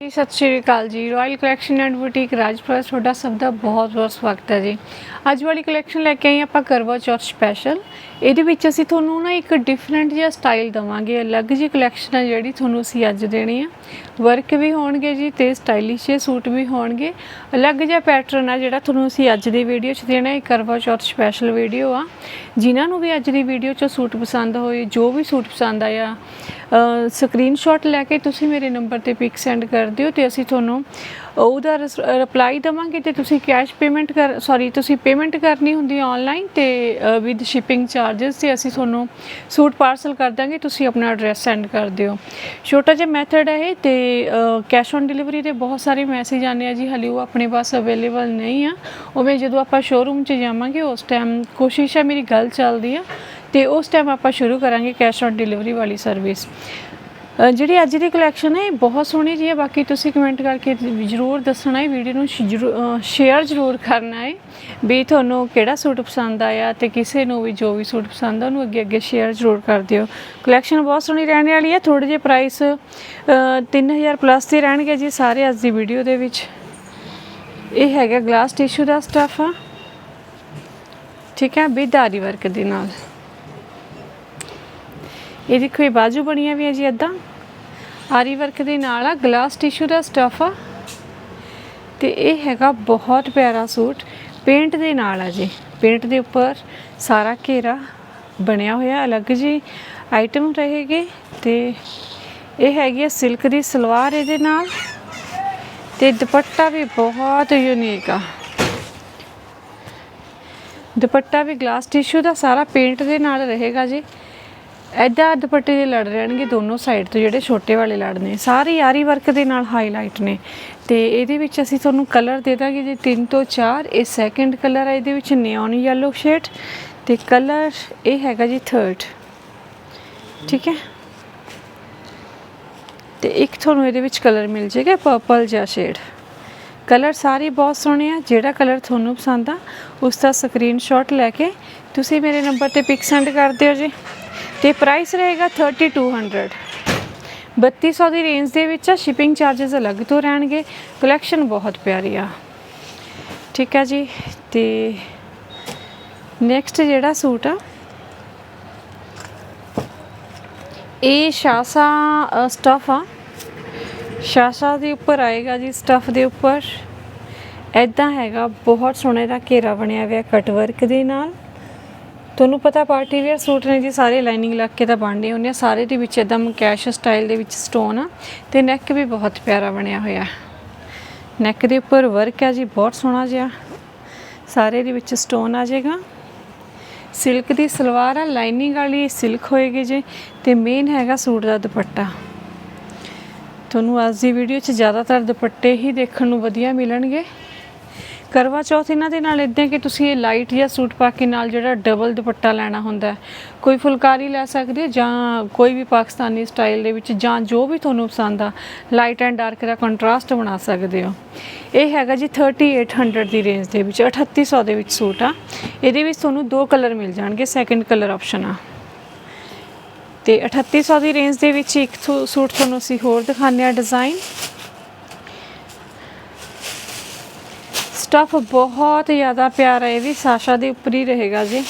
ਸਤਿ ਸ਼੍ਰੀ ਅਕਾਲ ਜੀ। Royal collection and boutique Rajpura, ਤੁਹਾਡਾ ਸਭ ਦਾ ਬਹੁਤ ਬਹੁਤ ਸਵਾਗਤ ਹੈ ਜੀ। ਅੱਜ ਵਾਲੀ ਕਲੈਕਸ਼ਨ ਲੈ ਕੇ ਆਏ ਆਪਾਂ ਕਰਵਾ ਚੌਥ ਸਪੈਸ਼ਲ ਇਹਦੇ ਵਿੱਚ ਅਸੀਂ ਤੁਹਾਨੂੰ ਨਾ ਇੱਕ ਡਿਫਰੈਂਟ ਜਿਹਾ ਸਟਾਈਲ ਦਵਾਂਗੇ, ਅਲੱਗ ਜਿਹੀ ਕਲੈਕਸ਼ਨ ਆ ਜਿਹੜੀ ਤੁਹਾਨੂੰ ਅਸੀਂ ਅੱਜ ਦੇਣੀ ਆ। ਵਰਕ ਵੀ ਹੋਣਗੇ ਜੀ ਤੇ ਸਟਾਈਲਿਸ਼ ਜਿਹੇ ਸੂਟ ਵੀ ਹੋਣਗੇ। ਅਲੱਗ ਜਿਹਾ ਪੈਟਰਨ ਆ ਜਿਹੜਾ ਤੁਹਾਨੂੰ ਅਸੀਂ ਅੱਜ ਦੀ ਵੀਡੀਓ 'ਚ ਦੇਣਾ ਇਹ ਕਰਵਾ ਚੌਥ ਸਪੈਸ਼ਲ ਵੀਡੀਓ ਆ। ਜਿਨ੍ਹਾਂ ਨੂੰ ਵੀ ਅੱਜ ਦੀ ਵੀਡੀਓ 'ਚ ਸੂਟ ਪਸੰਦ ਹੋਏ, ਜੋ ਵੀ ਸੂਟ ਪਸੰਦ ਆਇਆ ਸਕਰੀਨਸ਼ਾਟ ਲੈ ਕੇ ਤੁਸੀਂ ਮੇਰੇ ਨੰਬਰ ਤੇ ਪਿਕ ਸੈਂਡ ਕਰ ਦਿਓ ਤੇ ਅਸੀਂ ਤੁਹਾਨੂੰ ਉਹਦਾ ਰਿਪਲਾਈ ਦਵਾਂਗੇ ਤੇ ਤੁਸੀਂ ਕੈਸ਼ ਪੇਮੈਂਟ ਕਰ ਸੌਰੀ ਤੁਸੀਂ ਪੇਮੈਂਟ ਕਰਨੀ ਹੁੰਦੀ ਹੈ ਆਨਲਾਈਨ ਤੇ ਵਿਦ ਸ਼ਿਪਿੰਗ ਚਾਰजेस ਤੇ ਅਸੀਂ ਤੁਹਾਨੂੰ ਸੂਟ ਪਾਰਸਲ ਕਰ ਦਾਂਗੇ, ਤੁਸੀਂ ਆਪਣਾ ਐਡਰੈਸ ਸੈਂਡ ਕਰ ਦਿਓ। ਛੋਟਾ ਜਿਹਾ ਮੈਥਡ ਹੈ ਇਹ ਤੇ ਕੈਸ਼ ਔਨ ਡਿਲੀਵਰੀ ਦੇ ਬਹੁਤ ਸਾਰੇ ਮੈਸੇਜ ਆਨੇ ਆ ਜੀ, ਹਲੇ ਉਹ ਆਪਣੇ ਪਾਸ ਅਵੇਲੇਬਲ ਨਹੀਂ ਆ। ਉਵੇਂ ਜਦੋਂ ਆਪਾਂ ਸ਼ੋਰੂਮ 'ਚ ਜਾਵਾਂਗੇ, ਉਸ ਟਾਈਮ ਕੋਸ਼ਿਸ਼ ਹੈ, ਮੇਰੀ ਗੱਲ ਚੱਲਦੀ ਆ ਤੇ ਉਸ ਟਾਈਮ ਆਪਾਂ ਸ਼ੁਰੂ ਕਰਾਂਗੇ ਕੈਸ਼ ਔਨ ਡਿਲੀਵਰੀ ਵਾਲੀ ਸਰਵਿਸ ਜਿਹੜੀ ਅੱਜ ਦੀ ਕਲੈਕਸ਼ਨ ਹੈ, ਇਹ ਬਹੁਤ ਸੋਹਣੀ ਜੀ ਹੈ। ਬਾਕੀ ਤੁਸੀਂ ਕਮੈਂਟ ਕਰਕੇ ਜਰੂਰ ਦੱਸਣਾ ਹੈ, ਵੀਡੀਓ ਨੂੰ ਸ਼ੇਅਰ ਜਰੂਰ ਕਰਨਾ ਹੈ ਵੀ ਤੁਹਾਨੂੰ ਕਿਹੜਾ ਸੂਟ ਪਸੰਦ ਆਇਆ ਤੇ ਕਿਸੇ ਨੂੰ ਵੀ ਜੋ ਵੀ ਸੂਟ ਪਸੰਦ ਆ, ਉਹਨੂੰ ਅੱਗੇ ਅੱਗੇ ਸ਼ੇਅਰ ਜਰੂਰ ਕਰ ਦਿਓ। ਕਲੈਕਸ਼ਨ ਬਹੁਤ ਸੋਹਣੀ ਰਹਿਣ ਵਾਲੀ ਹੈ। ਥੋੜੇ ਜਿਹੇ ਪ੍ਰਾਈਸ 3000 ਪਲੱਸ ਦੇ ਰਹਿਣਗੇ ਜੀ ਸਾਰੇ ਅੱਜ ਦੀ ਵੀਡੀਓ ਦੇ ਵਿੱਚ। ਇਹ ਹੈਗਾ ਗਲਾਸ ਟਿਸ਼ੂ ਦਾ ਸਟਫ ਆ। ਠੀਕ ਹੈ ਬਿਦਾਰੀ ਵਰਕ ਦੇ ਨਾਲ। ਇਹ ਦੇਖੋ, ਇਹ ਬਾਜੂ ਬਣੀਆਂ ਵੀ ਹੈ ਜੀ ਇਦਾਂ ਆਰੀ ਵਰਕ ਦੇ ਨਾਲ ਆ ਗਲਾਸ ਟਿਸ਼ੂ ਦਾ ਸਟਫ ਆ। ਤੇ ਇਹ ਹੈਗਾ ਬਹੁਤ ਪਿਆਰਾ ਸੂਟ। ਪੇਂਟ ਦੇ ਨਾਲ ਆ ਜੀ। ਪੇਂਟ ਦੇ ਉੱਪਰ ਸਾਰਾ ਘੇਰਾ ਬਣਿਆ ਹੋਇਆ, ਅਲੱਗ ਜੀ ਆਈਟਮ ਰਹੇਗੇ। ਤੇ ਇਹ ਹੈਗੀ ਸਿਲਕ ਦੀ ਸਲਵਾਰ ਇਹਦੇ ਨਾਲ। ਤੇ ਦੁਪੱਟਾ ਵੀ ਬਹੁਤ ਯੂਨੀਕ ਆ। ਦੁਪੱਟਾ ਵੀ ਗਲਾਸ ਟਿਸ਼ੂ ਦਾ ਸਾਰਾ ਪੇਂਟ ਦੇ ਨਾਲ ਰਹੇਗਾ ਜੀ। ਐਦਾਂ ਦੁਪੱਟੇ ਦੇ ਲੜ ਰਹਿਣਗੇ ਦੋਨੋਂ ਸਾਈਡ ਤੋਂ ਜਿਹੜੇ ਛੋਟੇ ਵਾਲੇ ਲੜ ਨੇ ਸਾਰੇ ਯਾਰੀ ਵਰਕ ਦੇ ਨਾਲ ਹਾਈਲਾਈਟ ਨੇ। ਤੇ ਇਹਦੇ ਵਿੱਚ ਅਸੀਂ ਤੁਹਾਨੂੰ ਕਲਰ ਦੇ ਦਾਂਗੇ ਜੀ 3 ਤੋਂ 4 ਇਹ ਸੈਕੰਡ ਕਲਰ ਹੈ ਇਹਦੇ ਵਿੱਚ ਨਿਓਨ ਯੈਲੋ ਸ਼ੇਡ ਤੇ ਕਲਰ ਇਹ ਹੈਗਾ ਜੀ ਥਰਡ ਠੀਕ ਹੈ? ਤੇ ਇੱਕ ਤੁਹਾਨੂੰ ਇਹਦੇ ਵਿੱਚ ਕਲਰ ਮਿਲ ਜਾਏਗਾ ਪਰਪਲ ਜਾਂ ਸ਼ੇਡ ਕਲਰ ਸਾਰੇ ਬਹੁਤ ਸੋਹਣੇ ਆ, ਜਿਹੜਾ ਕਲਰ ਤੁਹਾਨੂੰ ਪਸੰਦ ਆ ਉਸ ਦਾ ਸਕਰੀਨਸ਼ਾਟ ਲੈ ਕੇ ਤੁਸੀਂ ਮੇਰੇ ਨੰਬਰ ਤੇ ਪਿਕ ਸੈਂਡ ਕਰ ਦਿਓ ਜੀ। ਤੇ ਪ੍ਰਾਈਸ ਰਹੇਗਾ 3200 3200 ਦੀ ਰੇਂਜ ਦੇ ਵਿੱਚ ਆ ਸ਼ਿਪਿੰਗ ਚਾਰजेस ਅਲੱਗ ਤੋਂ ਰਹਿਣਗੇ। ਕਲੈਕਸ਼ਨ ਬਹੁਤ ਪਿਆਰੀ ਆ। ਠੀਕ ਆ ਜੀ, ਤੇ ਨੈਕਸਟ ਜਿਹੜਾ ਸੂਟ ਆ, ਇਹ ਸ਼ਾਸਾ ਸਟਫ ਆ। ਸ਼ਾਸਾ ਦੇ ਉੱਪਰ ਆਏਗਾ ਜੀ ਸਟਫ ਦੇ ਉੱਪਰ। ਐਦਾਂ ਹੈਗਾ, ਬਹੁਤ ਸੋਹਣੇ ਦਾ ਘੇਰਾ ਬਣਿਆ ਹੋਇਆ ਕਟ ਵਰਕ ਦੇ ਨਾਲ। ਤੁਹਾਨੂੰ ਪਤਾ ਪਾਰਟੀ ਵੇਅਰ ਸੂਟ ਨੇ ਜੀ, ਸਾਰੇ ਲਾਈਨਿੰਗ ਲੱਗ ਕੇ ਤਾਂ ਬਣਦੇ ਹੁੰਦੇ ਆ। ਸਾਰੇ ਦੇ ਵਿੱਚ ਇਦਾਂ ਕੈਸ਼ ਸਟਾਈਲ ਦੇ ਵਿੱਚ ਸਟੋਨ ਆ ਤੇ ਨੈਕ ਵੀ ਬਹੁਤ ਪਿਆਰਾ ਬਣਿਆ ਹੋਇਆ। ਨੈਕ ਦੇ ਉੱਪਰ ਵਰਕ ਆ ਜੀ, ਬਹੁਤ ਸੋਹਣਾ ਜਿਹਾ। ਸਾਰੇ ਦੇ ਵਿੱਚ ਸਟੋਨ ਆ ਜਾਏਗਾ ਸਿਲਕ ਦੀ ਸਲਵਾਰ ਆ ਲਾਈਨਿੰਗ ਵਾਲੀ ਸਿਲਕ ਹੋਏਗੀ ਜੀ ਤੇ ਮੇਨ ਹੈਗਾ ਸੂਟ ਦਾ ਦੁਪੱਟਾ। ਤੁਹਾਨੂੰ ਅੱਜ ਦੀ ਵੀਡੀਓ 'ਚ ਜ਼ਿਆਦਾਤਰ ਦੁਪੱਟੇ ਹੀ ਦੇਖਣ ਨੂੰ ਵਧੀਆ ਮਿਲਣਗੇ। ਕਰਵਾ ਚੌਥ, ਇਹਨਾਂ ਦੇ ਨਾਲ ਇਦਾਂ ਕਿ ਤੁਸੀਂ ਇਹ ਲਾਈਟ ਜਿਹਾ ਸੂਟ ਪਾ ਕੇ ਨਾਲ ਜਿਹੜਾ ਡਬਲ ਦੁਪੱਟਾ ਲੈਣਾ ਹੁੰਦਾ ਕੋਈ ਫੁਲਕਾਰੀ ਲੈ ਸਕਦੇ ਜਾਂ ਕੋਈ ਵੀ ਪਾਕਿਸਤਾਨੀ ਸਟਾਈਲ ਦੇ ਵਿੱਚ ਜਾਂ ਜੋ ਵੀ ਤੁਹਾਨੂੰ ਪਸੰਦ ਆ ਲਾਈਟ ਐਂਡ ਡਾਰਕ ਦਾ ਕੰਟਰਾਸਟ ਬਣਾ ਸਕਦੇ ਹੋ। ਇਹ ਹੈਗਾ ਜੀ 3800 ਦੀ ਰੇਂਜ ਦੇ ਵਿੱਚ 3800 ਦੇ ਵਿੱਚ ਸੂਟ ਆ। ਇਹਦੇ ਵਿੱਚ ਤੁਹਾਨੂੰ ਦੋ ਕਲਰ ਮਿਲ ਜਾਣਗੇ ਸੈਕੰਡ ਕਲਰ ਆਪਸ਼ਨ ਆ। ਤੇ 3800 ਦੀ ਰੇਂਜ ਦੇ ਵਿੱਚ ਇੱਕ ਸੂਟ ਤੁਹਾਨੂੰ ਅਸੀਂ ਹੋਰ ਦਿਖਾਉਂਦੇ ਆ ਡਿਜ਼ਾਈਨ ਸਟਫ ਬਹੁਤ ਜ਼ਿਆਦਾ ਪਿਆਰਾ ਹੈ। ਇਹ ਵੀ ਸਾਸ਼ਾ ਦੇ ਉੱਪਰ ਹੀ ਰਹੇਗਾ ਜੀ।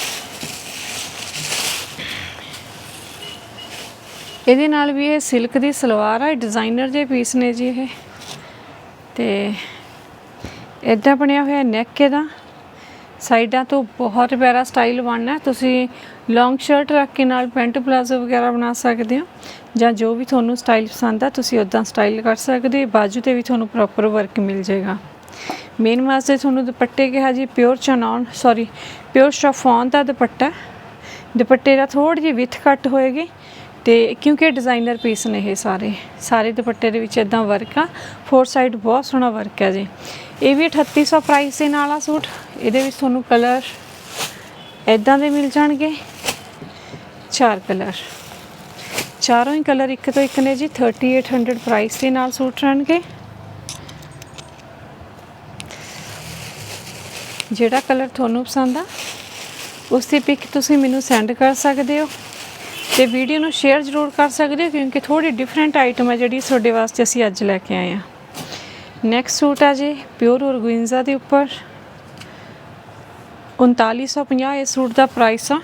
ਇਹਦੇ ਨਾਲ ਵੀ ਇਹ ਸਿਲਕ ਦੀ ਸਲਵਾਰ ਹੈ ਡਿਜ਼ਾਈਨਰ ਦੇ ਪੀਸ ਨੇ ਜੀ ਇਹ। ਤੇ ਇਦਾਂ ਬਣਿਆ ਹੋਇਆ ਨੈਕ ਇਹਦਾ। ਸਾਈਡਾਂ ਤੋਂ ਬਹੁਤ ਪਿਆਰਾ ਸਟਾਈਲ ਬਣਨਾ। ਤੁਸੀਂ ਲੌਂਗ ਸ਼ਰਟ ਰੱਖ ਕੇ ਨਾਲ ਪੈਂਟ ਪਲਾਜ਼ੋ ਵਗੈਰਾ ਬਣਾ ਸਕਦੇ ਹੋ। ਜਾਂ ਜੋ ਵੀ ਤੁਹਾਨੂੰ ਸਟਾਈਲ ਪਸੰਦ ਆ, ਤੁਸੀਂ ਉਦਾਂ ਸਟਾਈਲ ਕਰ ਸਕਦੇ ਹੋ। ਬਾਜੂ ਤੇ ਵੀ ਤੁਹਾਨੂੰ ਪ੍ਰੋਪਰ ਵਰਕ ਮਿਲ ਜਾਏਗਾ। ਮੇਨ ਵਾਸਤੇ ਤੁਹਾਨੂੰ ਦੁਪੱਟੇ ਕਿਹਾ ਜੀ ਪਿਓਰ ਚਨੌਨ ਸੌਰੀ ਪਿਓਰ ਸ਼ਫੋਨ ਦਾ ਦੁਪੱਟਾ। ਦੁਪੱਟੇ ਦਾ ਥੋੜੀ ਜਿਹੀ ਵਿਥ ਕੱਟ ਹੋਏਗੀ ਤੇ ਕਿਉਂਕਿ ਡਿਜ਼ਾਈਨਰ ਪੀਸ ਨੇ ਇਹ ਸਾਰੇ। ਸਾਰੇ ਦੁਪੱਟੇ ਦੇ ਵਿੱਚ ਇਦਾਂ ਵਰਕ ਆ। ਫੋਰ ਸਾਈਡ ਬਹੁਤ ਸੋਹਣਾ ਵਰਕ ਆ ਜੀ। ਇਹ ਵੀ 3800 ਪ੍ਰਾਈਸ ਦੇ ਨਾਲ ਆ ਸੂਟ। ਇਹਦੇ ਵਿੱਚ ਤੁਹਾਨੂੰ ਕਲਰ ਇਦਾਂ ਦੇ ਮਿਲ ਜਾਣਗੇ। ਚਾਰ ਕਲਰ ਚਾਰੋਂ ਹੀ ਕਲਰ ਇੱਕ ਤੋਂ ਇੱਕ ਨੇ ਜੀ। 3800 ਪ੍ਰਾਈਸ ਦੇ ਨਾਲ ਸੂਟ ਰਹਿਣਗੇ। ਜਿਹੜਾ ਕਲਰ ਤੁਹਾਨੂੰ ਪਸੰਦ ਆ, ਉਸ ਦੀ ਪਿਕ ਤੁਸੀਂ ਮੈਨੂੰ ਸੈਂਡ ਕਰ ਸਕਦੇ ਹੋ ਤੇ ਵੀਡੀਓ ਨੂੰ ਸ਼ੇਅਰ ਜ਼ਰੂਰ ਕਰ ਸਕਦੇ ਹੋ ਕਿਉਂਕਿ ਥੋੜੀ ਡਿਫਰੈਂਟ ਆਈਟਮ ਹੈ ਜਿਹੜੀ ਤੁਹਾਡੇ ਵਾਸਤੇ ਅਸੀਂ ਅੱਜ ਲੈ ਕੇ ਆਏ ਹਾਂ। ਨੈਕਸਟ ਸੂਟ ਆ ਜੀ ਪਿਓਰ ਔਰਗੈਂਜ਼ਾ ਦੇ ਉੱਪਰ। 3950 ਇਸ ਸੂਟ ਦਾ ਪ੍ਰਾਈਸ ਆ।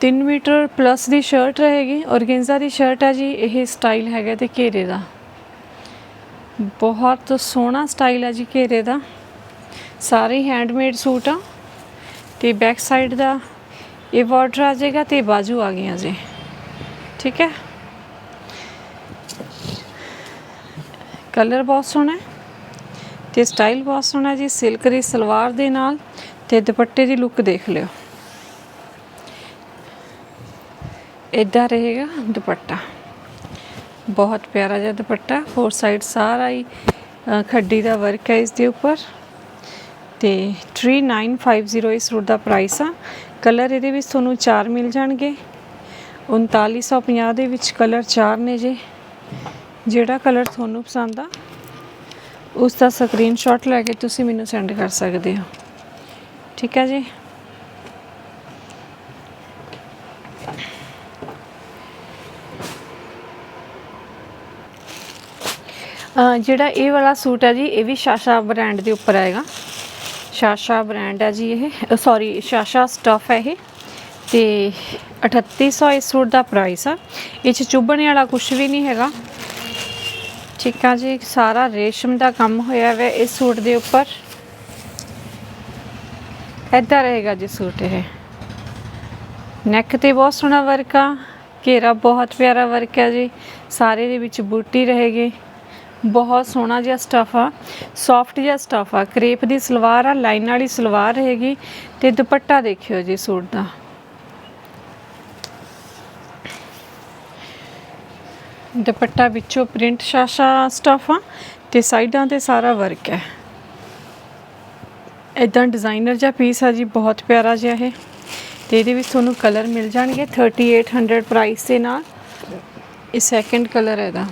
3 ਮੀਟਰ ਪਲੱਸ ਦੀ ਸ਼ਰਟ ਰਹੇਗੀ। ਔਰਗੈਂਜ਼ਾ ਦੀ ਸ਼ਰਟ ਆ ਜੀ, ਇਹ ਸਟਾਈਲ ਹੈਗਾ ਤੇ ਘੇਰੇ ਦਾ। ਬਹੁਤ ਸੋਹਣਾ ਸਟਾਈਲ ਆ ਜੀ ਘੇਰੇ ਦਾ। ਸਾਰੇ ਹੈਂਡਮੇਡ ਸੂਟ ਆ। ਤੇ ਬੈਕ ਸਾਈਡ ਦਾ ਇਹ ਬਾਰਡਰ ਆ ਜਾਏਗਾ ਤੇ ਬਾਜੂ ਆ ਗਈਆਂ ਜੀ। ਠੀਕ ਹੈ? ਕਲਰ ਬਹੁਤ ਸੋਹਣਾ ਹੈ ਤੇ ਸਟਾਈਲ ਬਹੁਤ ਸੋਹਣਾ ਜੀ ਸਿਲਕ ਦੀ ਸਲਵਾਰ ਦੇ ਨਾਲ ਤੇ ਦੁਪੱਟੇ ਦੀ ਲੁੱਕ ਦੇਖ ਲਿਓ। ਇਦਾਂ ਰਹੇਗਾ ਦੁਪੱਟਾ। ਬਹੁਤ ਪਿਆਰਾ ਜਿਹਾ ਦੁਪੱਟਾ ਫੋਰ ਸਾਈਡ ਸਾਰਾ ਹੀ ਖੱਡੀ ਦਾ ਵਰਕ ਹੈ ਇਸ ਦੇ ਉੱਪਰ। ਤੇ 3950 ਇਸ ਸੂਟ ਦਾ ਪ੍ਰਾਈਸ ਆ। ਕਲਰ ਇਹਦੇ ਵਿੱਚ ਤੁਹਾਨੂੰ ਚਾਰ ਮਿਲ ਜਾਣਗੇ। 3950 ਦੇ ਵਿੱਚ ਕਲਰ ਚਾਰ ਨੇ ਜੀ। ਜਿਹੜਾ ਕਲਰ ਤੁਹਾਨੂੰ ਪਸੰਦ ਆ, ਉਸ ਦਾ ਸਕਰੀਨਸ਼ਾਟ ਲੈ ਕੇ ਤੁਸੀਂ ਮੈਨੂੰ ਸੈਂਡ ਕਰ ਸਕਦੇ ਹੋ। ਠੀਕ ਹੈ ਜੀ? ਜਿਹੜਾ ਇਹ ਵਾਲਾ ਸੂਟ ਹੈ ਜੀ, ਇਹ ਵੀ ਸ਼ਾਸ਼ਾ ਬ੍ਰਾਂਡ ਦੇ ਉੱਪਰ ਆਏਗਾ। ਸ਼ਾਸ਼ਾ ਬ੍ਰਾਂਡ ਹੈ ਜੀ ਇਹ। ਸੌਰੀ ਸ਼ਾਸ਼ਾ ਸਟਫ ਹੈ ਇਹ। ਤੇ 3800 ਇਸ ਸੂਟ ਦਾ ਪ੍ਰਾਈਸ ਆ। ਇਹ ਚ ਚੁੱਭਣ ਵਾਲਾ ਕੁਝ ਵੀ ਨਹੀਂ ਹੈਗਾ। ਠੀਕ ਆ ਜੀ, ਸਾਰਾ ਰੇਸ਼ਮ ਦਾ ਕੰਮ ਹੋਇਆ ਹੋਇਆ ਇਸ ਸੂਟ ਦੇ ਉੱਪਰ। ਏਦਾਂ ਰਹੇਗਾ ਜੀ ਸੂਟ ਇਹ। ਨੈਕ ਤੇ ਬਹੁਤ ਸੋਹਣਾ ਵਰਕ ਆ। ਘੇਰਾ ਬਹੁਤ ਪਿਆਰਾ ਵਰਕ ਹੈ ਜੀ। ਸਾਰੇ ਦੇ ਵਿੱਚ ਬੂਟੀ ਰਹੇਗੀ। ਬਹੁਤ ਸੋਹਣਾ ਜਿਹਾ ਸਟਫ ਆ ਸੌਫਟ ਜਿਹਾ ਸਟਫ ਆ। ਕਰੇਪ ਦੀ ਸਲਵਾਰ ਆ, ਲਾਈਨ ਵਾਲੀ ਸਲਵਾਰ ਰਹੇਗੀ ਤੇ ਦੁਪੱਟਾ ਦੇਖਿਓ ਜੀ ਸੂਟ ਦਾ। ਦੁਪੱਟਾ ਵਿੱਚੋਂ ਪ੍ਰਿੰਟ ਸ਼ਾਸ਼ਾ ਸਟਫ ਆ ਤੇ ਸਾਈਡਾਂ ਤੇ ਸਾਰਾ ਵਰਕ ਹੈ ਇਦਾਂ ਡਿਜ਼ਾਈਨਰ ਜਿਹਾ ਪੀਸ ਆ ਜੀ, ਬਹੁਤ ਪਿਆਰਾ ਜਿਹਾ ਇਹ। ਤੇ ਇਹਦੇ ਵਿੱਚ ਤੁਹਾਨੂੰ ਕਲਰ ਮਿਲ ਜਾਣਗੇ 3800 ਪ੍ਰਾਈਸ ਦੇ ਨਾਲ। ਇਹ ਸੈਕੰਡ ਕਲਰ ਹੈ ਇਹਦਾ।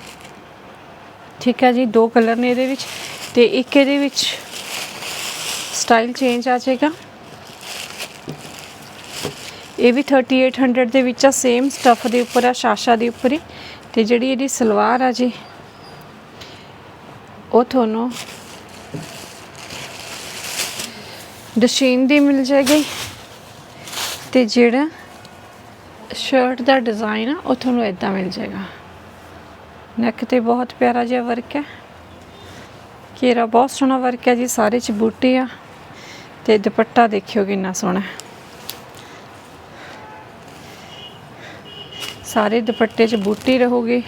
ਠੀਕ ਹੈ ਜੀ, ਦੋ ਕਲਰ ਨੇ ਇਹਦੇ ਵਿੱਚ ਤੇ ਇੱਕ ਇਹਦੇ ਵਿੱਚ ਸਟਾਈਲ ਚੇਂਜ ਆ ਜਾਏਗਾ। ਇਹ ਵੀ 3800 ਦੇ ਵਿੱਚ ਆ ਸੇਮ ਸਟਫ ਦੇ ਉੱਪਰ ਆ, ਸ਼ਾਸ਼ਾ ਦੇ ਉੱਪਰ ਹੀ। ਤੇ ਜਿਹੜੀ ਇਹਦੀ ਸਲਵਾਰ ਆ ਜੀ, ਉਹ ਤੁਹਾਨੂੰ ਡਸ਼ੀਨ ਦੀ ਮਿਲ ਜਾਏਗੀ। ਤੇ ਜਿਹੜਾ ਸ਼ਰਟ ਦਾ ਡਿਜ਼ਾਈਨ ਆ, ਉਹ ਤੁਹਾਨੂੰ ਇਦਾਂ ਮਿਲ ਜਾਏਗਾ। ਨੈਕ ਤੇ ਬਹੁਤ ਪਿਆਰਾ ਜਿਹਾ ਵਰਕ ਹੈ। ਘੇਰਾ ਬਹੁਤ ਸੋਹਣਾ ਵਰਕ ਹੈ ਜੀ, ਸਾਰੇ ਚ ਬੂਟੇ ਆ। ਤੇ ਦੁਪੱਟਾ ਦੇਖਿਓ ਕਿੰਨਾ ਸੋਹਣਾ ਸਾਰੇ ਦੁਪੱਟੇ 'ਚ ਬੂਟੇ ਰਹੋਗੇ।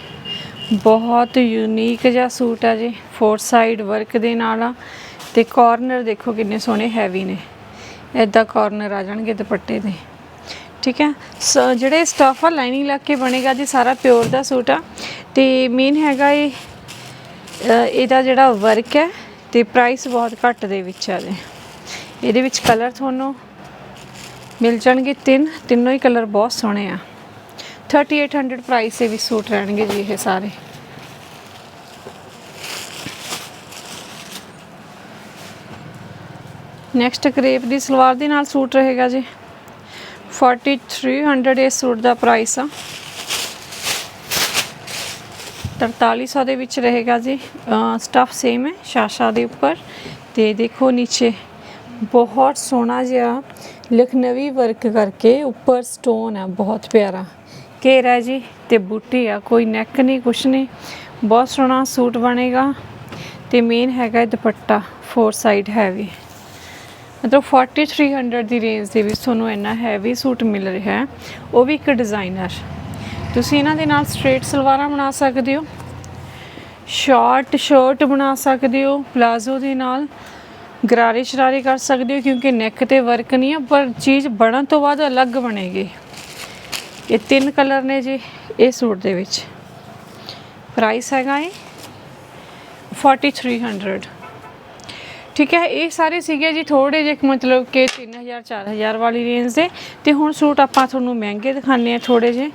ਬਹੁਤ ਯੂਨੀਕ ਜਿਹਾ ਸੂਟ ਆ ਜੀ ਫੋਰ ਸਾਈਡ ਵਰਕ ਦੇ ਨਾਲ ਆ। ਤੇ ਕਾਰਨਰ ਦੇਖੋ ਕਿੰਨੇ ਸੋਹਣੇ ਹੈਵੀ ਨੇ। ਐਦਾਂ ਕਾਰਨਰ ਆ ਜਾਣਗੇ ਦੁਪੱਟੇ ਦੇ। ਠੀਕ ਹੈ? ਸ- ਜਿਹੜੇ ਸਟਫ ਆ ਲਾਈਨਿੰਗ ਲੱਗ ਕੇ ਬਣੇਗਾ ਜੀ, ਸਾਰਾ ਪਿਓਰ ਦਾ ਸੂਟ ਆ। ਤੇ ਮੇਨ ਹੈਗਾ ਇਹ ਇਹਦਾ ਜਿਹੜਾ ਵਰਕ ਹੈ, ਤੇ ਪ੍ਰਾਈਸ ਬਹੁਤ ਘੱਟ ਦੇ ਵਿੱਚ ਆ ਜੀ ਇਹਦੇ ਵਿੱਚ ਕਲਰ ਤੁਹਾਨੂੰ ਮਿਲ ਜਾਣਗੇ ਤਿੰਨ। ਤਿੰਨੋਂ ਹੀ ਕਲਰ ਬਹੁਤ ਸੋਹਣੇ ਆ। 3800 ਪ੍ਰਾਈਸ ਦੇ ਵੀ ਸੂਟ ਰਹਿਣਗੇ ਜੀ ਇਹ ਸਾਰੇ। ਨੈਕਸਟ ਕਰੇਪ ਦੀ ਸਲਵਾਰ ਦੇ ਨਾਲ ਸੂਟ ਰਹੇਗਾ ਜੀ। 4300 ਇਸ ਸੂਟ ਦਾ ਪ੍ਰਾਈਸ ਆ। 4300 ਦੇ ਵਿੱਚ ਰਹੇਗਾ ਜੀ। ਸਟਫ ਸੇਮ ਹੈ, ਸ਼ਾਸ਼ਾ ਦੇ ਉੱਪਰ। ਤੇ ਦੇਖੋ ਨੀਚੇ, ਬਹੁਤ ਸੋਹਣਾ ਜਿਹਾ ਲਖਨਵੀ ਵਰਕ ਕਰਕੇ ਉੱਪਰ ਸਟੋਨ ਆ, ਬਹੁਤ ਪਿਆਰਾ। ਘੇਰਾ ਹੈ ਜੀ ਤੇ ਬੂਟੀ ਆ, ਕੋਈ ਨੈਕ ਨਹੀਂ, ਕੁਛ ਨਹੀਂ। ਬਹੁਤ ਸੋਹਣਾ ਸੂਟ ਬਣੇਗਾ। ਤੇ ਮੇਨ ਹੈਗਾ ਦੁਪੱਟਾ ਫੋਰ ਸਾਈਡ ਹੈਵੀ ਮਤਲਬ 4300 ਦੀ ਰੇਂਜ ਦੇ ਵਿੱਚ ਤੁਹਾਨੂੰ ਇੰਨਾ ਹੈਵੀ ਸੂਟ ਮਿਲ ਰਿਹਾ ਹੈ। ਉਹ ਵੀ ਇੱਕ ਡਿਜ਼ਾਈਨਰ ਤੁਸੀਂ ਇਹਨਾਂ ਦੇ ਨਾਲ ਸਟ੍ਰੇਟ ਸਲਵਾਰਾਂ ਬਣਾ ਸਕਦੇ ਹੋ। ਸ਼ਾਰਟ ਸ਼ਰਟ ਬਣਾ ਸਕਦੇ ਹੋ ਪਲਾਜ਼ੋ ਦੇ ਨਾਲ। ਗਰਾਰੇ ਸ਼ਰਾਰੇ ਕਰ ਸਕਦੇ ਹੋ, ਕਿਉਂਕਿ ਨੈਕ ਤੇ ਵਰਕ ਨਹੀਂ ਹੈ ਪਰ ਚੀਜ਼ ਬਣਨ ਤੋਂ ਬਾਅਦ ਅਲੱਗ ਬਣੇਗੀ। ਇਹ ਤਿੰਨ ਕਲਰ ਨੇ ਜੀ, ਇਹ ਸੂਟ ਦੇ ਵਿੱਚ। ਪ੍ਰਾਈਸ ਹੈਗਾ ਇਹ 4300 ਠੀਕ ਹੈ, ਇਹ ਸਾਰੇ ਸੀਗੇ ਜੀ ਥੋੜੇ ਜਿਹੇ ਮਤਲਬ ਕਿ 3000 4000 ਵਾਲੀ ਰੇਂਜ ਦੇ। ਤੇ ਹੁਣ ਸੂਟ ਆਪਾਂ ਤੁਹਾਨੂੰ ਮਹਿੰਗੇ ਦਿਖਾਣੇ ਆ ਥੋੜੇ ਜਿਹੇ।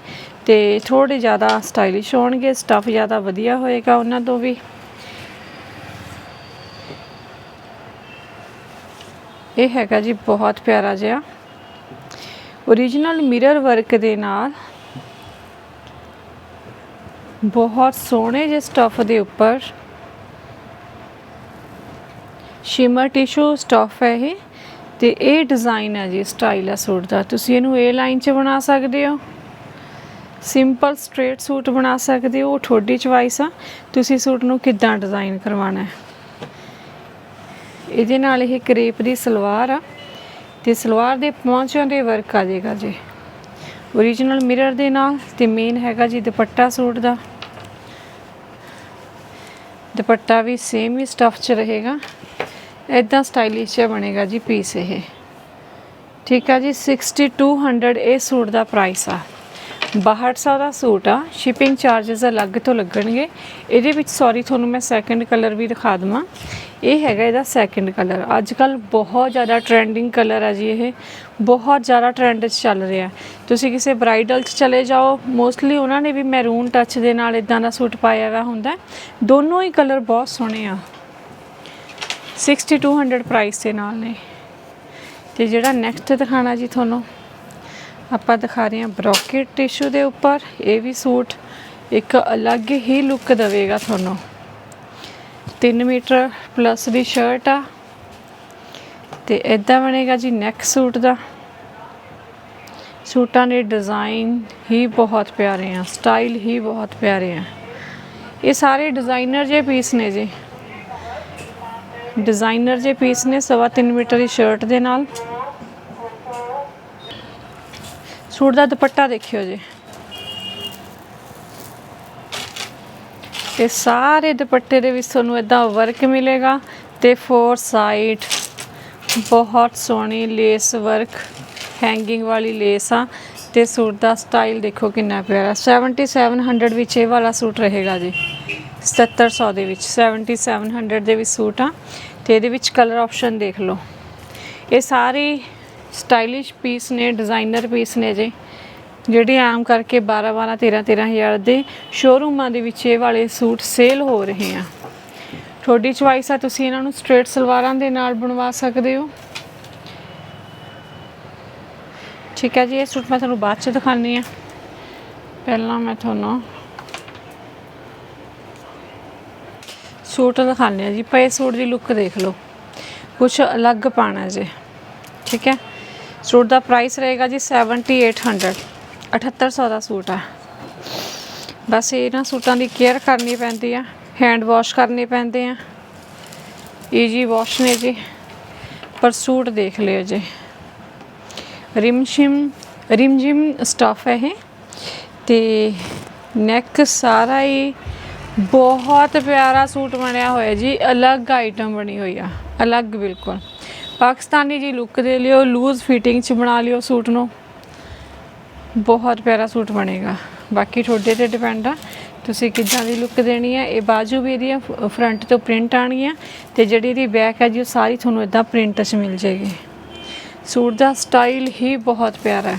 ਤੇ ਥੋੜੇ ਜ਼ਿਆਦਾ ਸਟਾਈਲਿਸ਼ ਹੋਣਗੇ ਸਟਫ ਜ਼ਿਆਦਾ ਵਧੀਆ ਹੋਏਗਾ ਉਹਨਾਂ ਤੋਂ ਵੀ। ਇਹ ਹੈਗਾ ਜੀ ਬਹੁਤ ਪਿਆਰਾ ਜਿਹਾ। ਓਰੀਜਨਲ ਮਿਰਰ ਵਰਕ ਦੇ ਨਾਲ ਬਹੁਤ ਸੋਹਣੇ ਜਿਹੇ ਸਟਫ ਦੇ ਉੱਪਰ ਸ਼ਿਮਰ ਟਿਸ਼ੂ ਸਟਫ ਹੈ ਇਹ ਤੇ ਇਹ ਡਿਜ਼ਾਈਨ ਹੈ ਜੀ ਸਟਾਈਲ ਆ ਸੂਟ ਦਾ। ਤੁਸੀਂ ਇਹਨੂੰ ਏ ਲਾਈਨ 'ਚ ਬਣਾ ਸਕਦੇ ਹੋ। ਸਿੰਪਲ ਸਟ੍ਰੇਟ ਸੂਟ ਬਣਾ ਸਕਦੇ ਹੋ, ਉਹ ਤੁਹਾਡੀ ਚੁਆਇਸ ਆ। ਤੁਸੀਂ ਸੂਟ ਨੂੰ ਕਿੱਦਾਂ ਡਿਜ਼ਾਈਨ ਕਰਵਾਉਣਾ ਹੈ। ਇਹਦੇ ਨਾਲ ਇਹ ਕਰੇਪ ਦੀ ਸਲਵਾਰ ਆ ਤੇ ਸਲਵਾਰ ਦੇ ਪਹੁੰਚਾਂ ਦੇ ਵਰਕ ਆ ਜਾਏਗਾ ਜੀ। ਓਰੀਜਨਲ ਮਿਰਰ ਦੇ ਨਾਲ ਤੇ ਮੇਨ ਹੈਗਾ ਜੀ ਦੁਪੱਟਾ ਸੂਟ ਦਾ। ਦੁਪੱਟਾ ਵੀ ਸੇਮ ਹੀ ਸਟਫ 'ਚ ਰਹੇਗਾ। ਇਦਾਂ ਸਟਾਈਲਿਸ਼ ਜਿਹਾ ਬਣੇਗਾ ਜੀ ਪੀਸ ਇਹ। ਠੀਕ ਆ ਜੀ 6200 ਇਹ ਸੂਟ ਦਾ ਪ੍ਰਾਈਸ ਆ। 6200 ਦਾ ਸੂਟ ਆ ਸ਼ਿਪਿੰਗ ਚਾਰजेस ਅਲੱਗ ਤੋਂ ਲੱਗਣਗੇ। ਇਹਦੇ ਵਿੱਚ ਸੌਰੀ ਤੁਹਾਨੂੰ ਮੈਂ ਸੈਕੰਡ ਕਲਰ ਵੀ ਦਿਖਾ ਦਵਾਂ। ਇਹ ਹੈਗਾ ਇਹਦਾ ਸੈਕੰਡ ਕਲਰ ਅੱਜ ਕੱਲ ਬਹੁਤ ਜ਼ਿਆਦਾ ਟ੍ਰੈਂਡਿੰਗ ਕਲਰ ਆ ਜੀ ਇਹ। ਬਹੁਤ ਜ਼ਿਆਦਾ ਟ੍ਰੈਂਡ 'ਚ ਚੱਲ ਰਿਹਾ। ਤੁਸੀਂ ਕਿਸੇ ਬ੍ਰਾਈਡਲ 'ਚ ਚਲੇ ਜਾਓ ਮੋਸਟਲੀ ਉਹਨਾਂ ਨੇ ਵੀ ਮੈਰੂਨ ਟੱਚ ਦੇ ਨਾਲ ਇਦਾਂ ਦਾ ਸੂਟ ਪਾਇਆ ਹੋਇਆ ਹੁੰਦਾ। ਦੋਨੋਂ ਹੀ ਕਲਰ ਬਹੁਤ ਸੋਹਣੇ ਆ। 6200 ਪ੍ਰਾਈਸ ਦੇ ਨਾਲ ਨੇ। ਤੇ ਜਿਹੜਾ ਨੈਕਸਟ ਦਿਖਾਣਾ ਜੀ ਤੁਹਾਨੂੰ, ਆਪਾਂ ਦਿਖਾ ਰਹੇ ਹਾਂ ਬ੍ਰੋਕੇਟ ਟਿਸ਼ੂ ਦੇ ਉੱਪਰ। ਇਹ ਵੀ ਸੂਟ ਇੱਕ ਅਲੱਗ ਹੀ ਲੁੱਕ ਦੇਵੇਗਾ ਤੁਹਾਨੂੰ। 3 ਮੀਟਰ ਪਲੱਸ ਦੀ ਸ਼ਰਟ ਆ। ਤੇ ਇਦਾਂ ਬਣੇਗਾ ਜੀ ਨੈਕ ਸੂਟ ਦਾ। ਸੂਟਾਂ ਦੇ ਡਿਜ਼ਾਈਨ ਹੀ ਬਹੁਤ ਪਿਆਰੇ ਆ ਸਟਾਈਲ ਹੀ ਬਹੁਤ ਪਿਆਰੇ ਆ। ਇਹ ਸਾਰੇ ਡਿਜ਼ਾਈਨਰ ਜੇ ਪੀਸ ਨੇ ਜੀ। ਡਿਜ਼ਾਈਨਰ ਜੇ ਪੀਸ ਨੇ, ਸਵਾ 3 ਮੀਟਰ ਦੀ ਸ਼ਰਟ ਦੇ ਨਾਲ। ਸੂਟ ਦਾ ਦੁਪੱਟਾ ਦੇਖਿਓ ਜੀ। ਇਹ ਸਾਰੇ ਦੁਪੱਟੇ ਦੇ ਵਿੱਚ ਤੁਹਾਨੂੰ ਇਦਾਂ ਵਰਕ ਮਿਲੇਗਾ ਤੇ ਫੋਰ ਸਾਈਡ ਬਹੁਤ ਸੋਹਣੀ ਲੇਸ ਵਰਕ ਹੈਂਗਿੰਗ ਵਾਲੀ ਲੇਸ ਆ ਤੇ ਸੂਟ ਦਾ ਸਟਾਈਲ ਦੇਖੋ ਕਿੰਨਾ ਪਿਆਰਾ। 7700 ਵਿੱਚ ਇਹ ਵਾਲਾ ਸੂਟ ਰਹੇਗਾ ਜੀ। 7700 ਦੇ ਵਿੱਚ 7700 ਦੇ ਵਿੱਚ ਸੂਟ ਆ। ਤੇ ਇਹਦੇ ਵਿੱਚ ਕਲਰ ਆਪਸ਼ਨ ਦੇਖ ਲਓ। ਇਹ ਸਾਰੇ ਸਟਾਈਲਿਸ਼ ਪੀਸ ਨੇ ਡਿਜ਼ਾਈਨਰ ਪੀਸ ਨੇ ਜੀ। ਜਿਹੜੇ ਆਮ ਕਰਕੇ 12 12 13 13000 ਦੇ ਸ਼ੋਰੂਮਾਂ ਦੇ ਵਿੱਚ ਇਹ ਵਾਲੇ ਸੂਟ ਸੇਲ ਹੋ ਰਹੇ ਆ। ਤੁਹਾਡੀ ਚੁਆਇਸ ਆ, ਤੁਸੀਂ ਇਹਨਾਂ ਨੂੰ ਸਟ੍ਰੇਟ ਸਲਵਾਰਾਂ ਦੇ ਨਾਲ ਬਣਵਾ ਸਕਦੇ ਹੋ। ਠੀਕ ਹੈ ਜੀ, ਇਹ ਸੂਟ ਮੈਂ ਤੁਹਾਨੂੰ ਬਾਅਦ ਚ ਦਿਖਾਣੀ ਆ ਪਹਿਲਾਂ ਮੈਂ ਤੁਹਾਨੂੰ ਸੂਟ ਦਿਖਾਣੇ ਆ ਜੀ, ਪਏ ਸੂਟ ਦੀ ਲੁੱਕ ਦੇਖ ਲਓ। ਕੁਝ ਅਲੱਗ ਪਾਣਾ ਜੇ। ਠੀਕ ਹੈ? ਸੂਟ ਦਾ ਪ੍ਰਾਈਸ ਰਹੇਗਾ ਜੀ 7800 7800 ਦਾ ਸੂਟ ਆ। ਬਸ ਇਹਨਾਂ ਸੂਟਾਂ ਦੀ ਕੇਅਰ ਕਰਨੀ ਪੈਂਦੀ ਆ ਹੈਂਡ ਵਾਸ਼ ਕਰਨੇ ਪੈਂਦੇ ਆ। ਈਜੀ ਵਾਸ਼ ਨੇ ਜੀ। ਪਰ ਸੂਟ ਦੇਖ ਲਿਓ ਜੀ। ਰਿਮਸ਼ਿਮ ਰਿਮਜਿਮ ਸਟਫ ਹੈ ਇਹ। ਤੇ ਨੈਕ ਸਾਰਾ ਹੀ ਬਹੁਤ ਪਿਆਰਾ ਸੂਟ ਬਣਿਆ ਹੋਇਆ ਜੀ, ਅਲੱਗ ਆਈਟਮ ਬਣੀ ਹੋਈ ਆ, ਅਲੱਗ ਬਿਲਕੁਲ। ਪਾਕਿਸਤਾਨੀ ਜੀ ਲੁੱਕ ਦੇ ਲਿਓ ਲੂਜ਼ ਫਿਟਿੰਗ ਚ ਬਣਾ ਲਿਓ ਸੂਟ ਨੂੰ। ਬਹੁਤ ਪਿਆਰਾ ਸੂਟ ਬਣੇਗਾ। ਬਾਕੀ ਤੁਹਾਡੇ ਤੇ ਡਿਪੈਂਡ ਆ, ਤੁਸੀਂ ਕਿੱਦਾਂ ਦੀ ਲੁੱਕ ਦੇਣੀ ਹੈ ਇਹ ਬਾਜੂ ਵੀ ਇਹਦੀ ਫਰੰਟ ਤੋਂ ਪ੍ਰਿੰਟ ਆਣੀ ਆ ਤੇ ਜਿਹੜੀ ਇਹਦੀ ਬੈਕ ਹੈ ਜੀ, ਉਹ ਸਾਰੀ ਤੁਹਾਨੂੰ ਇਦਾਂ ਪ੍ਰਿੰਟ 'ਚ ਮਿਲ ਜਾਏਗੀ। ਸੂਟ ਦਾ ਸਟਾਈਲ ਹੀ ਬਹੁਤ ਪਿਆਰਾ ਹੈ।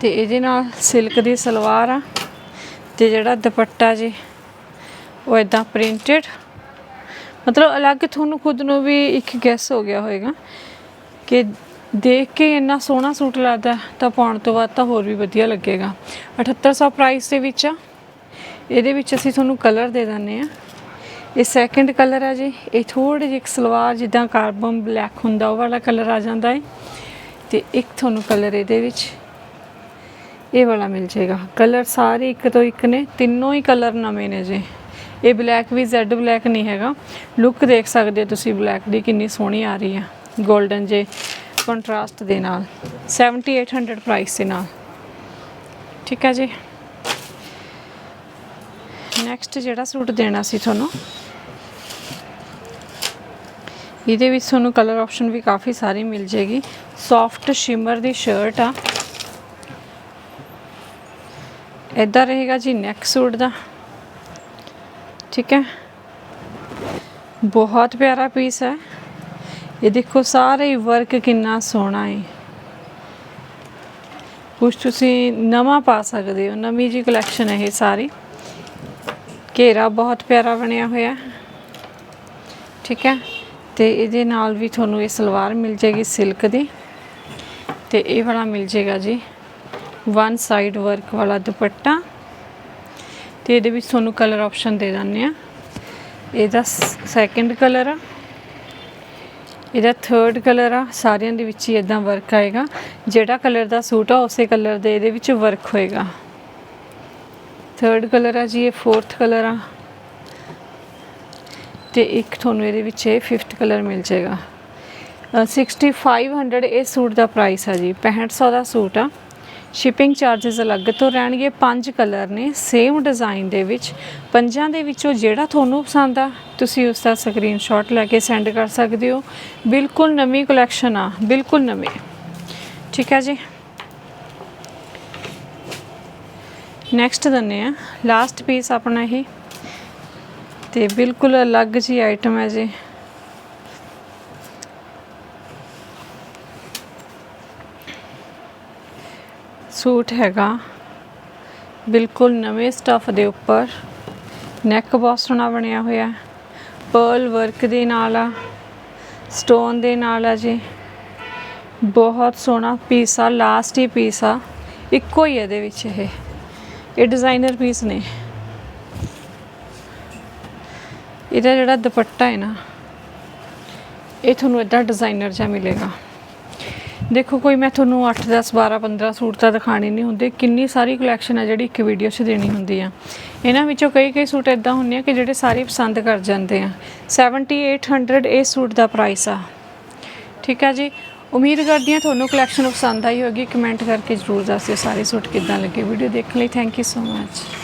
ਤੇ ਇਹਦੇ ਨਾਲ ਸਿਲਕ ਦੀ ਸਲਵਾਰ ਆ ਤੇ ਜਿਹੜਾ ਦੁਪੱਟਾ ਜੀ, ਉਹ ਇਦਾਂ ਪ੍ਰਿੰਟਡ ਮਤਲਬ ਅਲੱਗ ਤੁਹਾਨੂੰ ਖੁਦ ਨੂੰ ਵੀ ਇੱਕ ਗੈਸ ਹੋ ਗਿਆ ਹੋਵੇਗਾ ਕਿ ਦੇਖ ਕੇ ਇੰਨਾ ਸੋਹਣਾ ਸੂਟ ਲੱਗਦਾ, ਤਾਂ ਪਾਉਣ ਤੋਂ ਬਾਅਦ ਤਾਂ ਹੋਰ ਵੀ ਵਧੀਆ ਲੱਗੇਗਾ। 7800 ਪ੍ਰਾਈਸ ਦੇ ਵਿੱਚ ਆ। ਇਹਦੇ ਵਿੱਚ ਅਸੀਂ ਤੁਹਾਨੂੰ ਕਲਰ ਦੇ ਦਿੰਨੇ ਆ ਇਹ ਸੈਕੰਡ ਕਲਰ ਆ ਜੀ। ਇਹ ਥੋੜੀ ਜਿਹੀ ਇੱਕ ਸਲਵਾਰ ਜਿੱਦਾਂ ਕਾਰਬਨ ਬਲੈਕ ਹੁੰਦਾ, ਉਹ ਵਾਲਾ ਕਲਰ ਆ ਜਾਂਦਾ ਹੈ ਤੇ ਇੱਕ ਤੁਹਾਨੂੰ ਕਲਰ ਇਹਦੇ ਵਿੱਚ। ਇਹ ਵਾਲਾ ਮਿਲ ਜਾਏਗਾ। ਕਲਰ ਸਾਰੇ ਇੱਕ ਤੋਂ ਇੱਕ ਨੇ, ਤਿੰਨੋਂ ਹੀ ਕਲਰ ਨਵੇਂ ਨੇ ਜੀ। ਇਹ ਬਲੈਕ ਵੀ ਜ਼ੈਡ ਬਲੈਕ ਨਹੀਂ ਹੈਗਾ। ਲੁੱਕ ਦੇਖ ਸਕਦੇ ਹੋ ਤੁਸੀਂ ਬਲੈਕ ਦੀ ਕਿੰਨੀ ਸੋਹਣੀ ਆ ਰਹੀ ਆ। 골ਡਨ ਜੇ ਕੰਟਰਾਸਟ ਦੇ ਨਾਲ। 7800 ਪ੍ਰਾਈਸ ਦੇ ਨਾਲ। ਠੀਕ ਹੈ ਜੀ। ਨੈਕਸਟ ਜਿਹੜਾ ਸੂਟ ਦੇਣਾ ਸੀ ਤੁਹਾਨੂੰ, ਇਹਦੇ ਵਿੱਚ ਤੁਹਾਨੂੰ ਕਲਰ ਆਪਸ਼ਨ ਵੀ ਕਾਫੀ ਸਾਰੀ ਮਿਲ ਜੇਗੀ ਸੌਫਟ ਸ਼ਿਮਰ ਦੀ ਸ਼ਰਟ ਆ। ਇਦਾਂ ਰਹੇਗਾ ਜੀ ਨੈਕ ਸੂਟ ਦਾ। ਠੀਕ ਹੈ? ਬਹੁਤ ਪਿਆਰਾ ਪੀਸ ਹੈ। ਇਹ ਦੇਖੋ, ਸਾਰੇ ਵਰਕ ਕਿੰਨਾ ਸੋਹਣਾ ਹੈ ਕੁਛ ਤੁਸੀਂ ਨਵਾਂ ਪਾ ਸਕਦੇ ਹੋ, ਨਵੀਂ ਜੀ ਕਲੈਕਸ਼ਨ ਹੈ ਇਹ ਸਾਰੀ। ਘੇਰਾ ਬਹੁਤ ਪਿਆਰਾ ਬਣਿਆ ਹੋਇਆ। ਠੀਕ ਹੈ? ਤੇ ਇਹਦੇ ਨਾਲ ਵੀ ਤੁਹਾਨੂੰ ਇਹ ਸਲਵਾਰ ਮਿਲ ਜੇਗੀ ਸਿਲਕ ਦੀ। ਤੇ ਇਹ ਵਾਲਾ ਮਿਲ ਜੇਗਾ ਜੀ। ਵਨ ਸਾਈਡ ਵਰਕ ਵਾਲਾ ਦੁਪੱਟਾ ਤੇ ਇਹਦੇ ਵਿੱਚ ਤੁਹਾਨੂੰ ਕਲਰ ਆਪਸ਼ਨ ਦੇ ਦਿੰਦੇ ਆ ਇਹਦਾ ਸੈਕੰਡ ਕਲਰ ਆ। ਇਹਦਾ ਥਰਡ ਕਲਰ ਆ। ਸਾਰਿਆਂ ਦੇ ਵਿੱਚ ਹੀ ਇਦਾਂ ਵਰਕ ਆਏਗਾ। ਜਿਹੜਾ ਕਲਰ ਦਾ ਸੂਟ ਆ ਉਸੇ ਕਲਰ ਦੇ ਇਹਦੇ ਵਿੱਚ ਵਰਕ ਹੋਏਗਾ। ਥਰਡ ਕਲਰ ਆ ਜੀ ਇਹ ਫੋਰਥ ਕਲਰ ਆ। ਤੇ ਇੱਕ ਤੁਹਾਨੂੰ ਇਹਦੇ ਵਿੱਚ ਇਹ ਫਿਫਥ ਕਲਰ ਮਿਲ ਜਾਏਗਾ। ਅ, 6500 ਇਹ ਸੂਟ ਦਾ ਪ੍ਰਾਈਸ ਆ ਜੀ। 6500 ਦਾ ਸੂਟ ਆ। ਸ਼ਿਪਿੰਗ ਚਾਰजेस ਅਲੱਗ ਤੋਂ ਰਹਿਣਗੇ। ਪੰਜ ਕਲਰ ਨੇ। ਸੇਮ ਡਿਜ਼ਾਈਨ ਦੇ ਵਿੱਚ। ਪੰਜਾਂ ਦੇ ਵਿੱਚੋਂ ਜਿਹੜਾ ਤੁਹਾਨੂੰ ਪਸੰਦ ਆ, ਤੁਸੀਂ ਉਸ ਦਾ ਸਕਰੀਨਸ਼ਾਟ ਲੈ ਕੇ ਸੈਂਡ ਕਰ ਸਕਦੇ ਹੋ। ਬਿਲਕੁਲ ਨਵੀਂ ਕਲੈਕਸ਼ਨ ਆ। ਬਿਲਕੁਲ ਨਵੀਂ। ਠੀਕ ਹੈ ਜੀ? ਨੈਕਸਟ ਦੰਨੇ ਆ ਲਾਸਟ ਪੀਸ ਆਪਣਾ ਇਹ। ਤੇ ਬਿਲਕੁਲ ਅਲੱਗ ਜੀ ਆਈਟਮ ਹੈ ਜੀ। ਸੂਟ ਹੈਗਾ। ਬਿਲਕੁਲ ਨਵੇਂ ਸਟਫ ਦੇ ਉੱਪਰ। ਨੈਕ ਬਹੁਤ ਸੋਹਣਾ ਬਣਿਆ ਹੋਇਆ। ਪਰਲ ਵਰਕ ਦੇ ਨਾਲ ਆ। ਸਟੋਨ ਦੇ ਨਾਲ ਆ ਜੀ। ਬਹੁਤ ਸੋਹਣਾ ਪੀਸ ਆ ਲਾਸਟ ਹੀ ਪੀਸ ਆ। ਇੱਕੋ ਹੀ ਇਹਦੇ ਵਿੱਚ ਇਹ। ਇਹ ਡਿਜ਼ਾਈਨਰ ਪੀਸ ਨੇ। ਇਹਦਾ ਜਿਹੜਾ ਦੁਪੱਟਾ ਹੈ ਨਾ, ਇਹ ਤੁਹਾਨੂੰ ਇਦਾਂ ਡਿਜ਼ਾਈਨਰ ਜਿਹਾ ਮਿਲੇਗਾ। ਦੇਖੋ ਕੋਈ ਮੈਂ ਤੁਹਾਨੂੰ 8 10 12 15 ਸੂਟ ਤਾਂ ਦਿਖਾਣੇ ਨਹੀਂ ਹੁੰਦੇ। ਕਿੰਨੀ ਸਾਰੀ ਕਲੈਕਸ਼ਨ ਆ ਜਿਹੜੀ ਇੱਕ ਵੀਡੀਓ 'ਚ ਦੇਣੀ ਹੁੰਦੀ ਆ। ਇਹਨਾਂ ਵਿੱਚੋਂ ਕਈ ਕਈ ਸੂਟ ਇਦਾਂ ਹੁੰਦੇ ਆ ਕਿ ਜਿਹੜੇ ਸਾਰੇ ਪਸੰਦ ਕਰ ਜਾਂਦੇ ਆ। 7800 ਇਹ ਸੂਟ ਦਾ ਪ੍ਰਾਈਸ ਆ। ਠੀਕ ਆ ਜੀ? ਉਮੀਦ ਕਰਦੀ ਹਾਂ ਤੁਹਾਨੂੰ ਕਲੈਕਸ਼ਨ ਪਸੰਦ ਆਈ ਹੋਗੀ ਕਮੈਂਟ ਕਰਕੇ ਜਰੂਰ ਦੱਸਿਓ ਸਾਰੇ ਸੂਟ ਕਿੱਦਾਂ ਲੱਗੇ। ਵੀਡੀਓ ਦੇਖਣ ਲਈ ਥੈਂਕ ਯੂ ਸੋ ਮੱਚ